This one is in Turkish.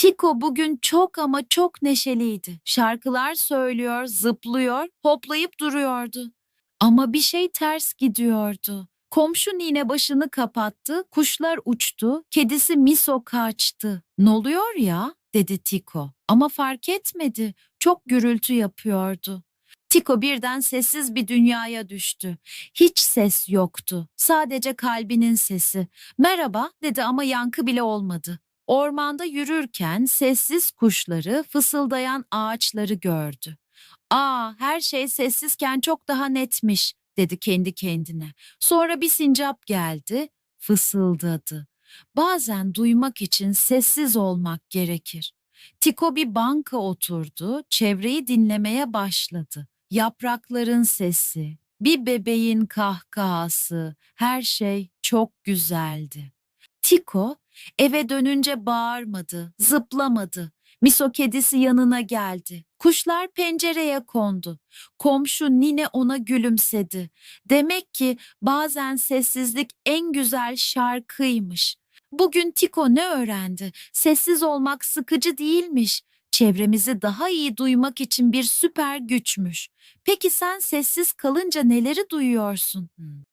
Tiko bugün çok ama çok neşeliydi. Şarkılar söylüyor, zıplıyor, hoplayıp duruyordu. Ama bir şey ters gidiyordu. Komşu nine başını kapattı, kuşlar uçtu, kedisi Miso kaçtı. Ne oluyor ya? dedi Tiko. Ama fark etmedi. Çok gürültü yapıyordu. Tiko birden sessiz bir dünyaya düştü. Hiç ses yoktu. Sadece kalbinin sesi. Merhaba dedi ama yankı bile olmadı. Ormanda yürürken sessiz kuşları, fısıldayan ağaçları gördü. Aa, her şey sessizken çok daha netmiş, dedi kendi kendine. Sonra bir sincap geldi, fısıldadı. Bazen duymak için sessiz olmak gerekir. Tiko bir banka oturdu, çevreyi dinlemeye başladı. Yaprakların sesi, bir bebeğin kahkahası, her şey çok güzeldi. Tiko eve dönünce bağırmadı, zıplamadı. Miso kedisi yanına geldi. Kuşlar pencereye kondu. Komşu Nine ona gülümsedi. Demek ki bazen sessizlik en güzel şarkıymış. Bugün Tiko ne öğrendi? Sessiz olmak sıkıcı değilmiş. Çevremizi daha iyi duymak için bir süper güçmüş. Peki sen sessiz kalınca neleri duyuyorsun?